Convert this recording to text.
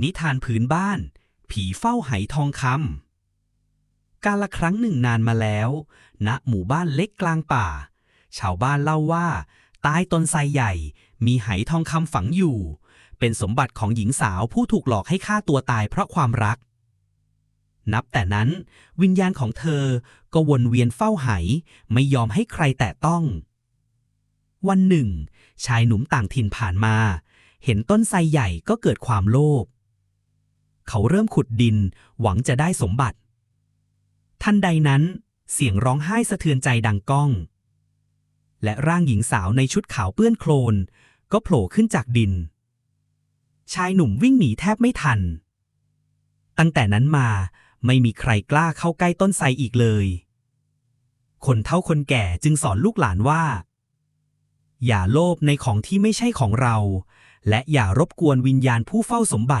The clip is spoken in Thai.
นิทานพื้นบ้าน ผีเฝ้าไหทองคำกาละครั้งหนึ่งนานมาแล้ว ณหมู่บ้านเล็กกลางป่า ชาวบ้านเล่าว่า ใต้ต้นไทรใหญ่ มีไหทองคำฝังอยู่ เป็นสมบัติของหญิงสาวผู้ถูกหลอกให้ฆ่าตัวตายเพราะความรัก นับแต่นั้น วิญญาณของเธอก็วนเวียนเฝ้าไหไม่ยอมให้ใครแตะต้อง วันหนึ่ง ชายหนุ่มต่างถิ่นผ่านมาเห็นต้นไทรใหญ่ก็เกิดความโลภ เขาเริ่มขุดดิน หวังจะได้สมบัติ ทันใดนั้น เสียงร้องไห้สะเทือนใจดังก้อง และร่างหญิงสาวในชุดขาวเปื้อนโคลน ก็โผล่ขึ้นจากดิน ชายหนุ่มวิ่งหนีแทบไม่ทัน ตั้งแต่นั้นมาไม่มีใครกล้าเข้าใกล้ต้นไทรอีกเลย คนเฒ่าคนแก่จึงสอนลูกหลานว่า อย่าโลภในของที่ไม่ใช่ของเรา และอย่ารบกวนวิญญาณผู้เฝ้าสมบัติ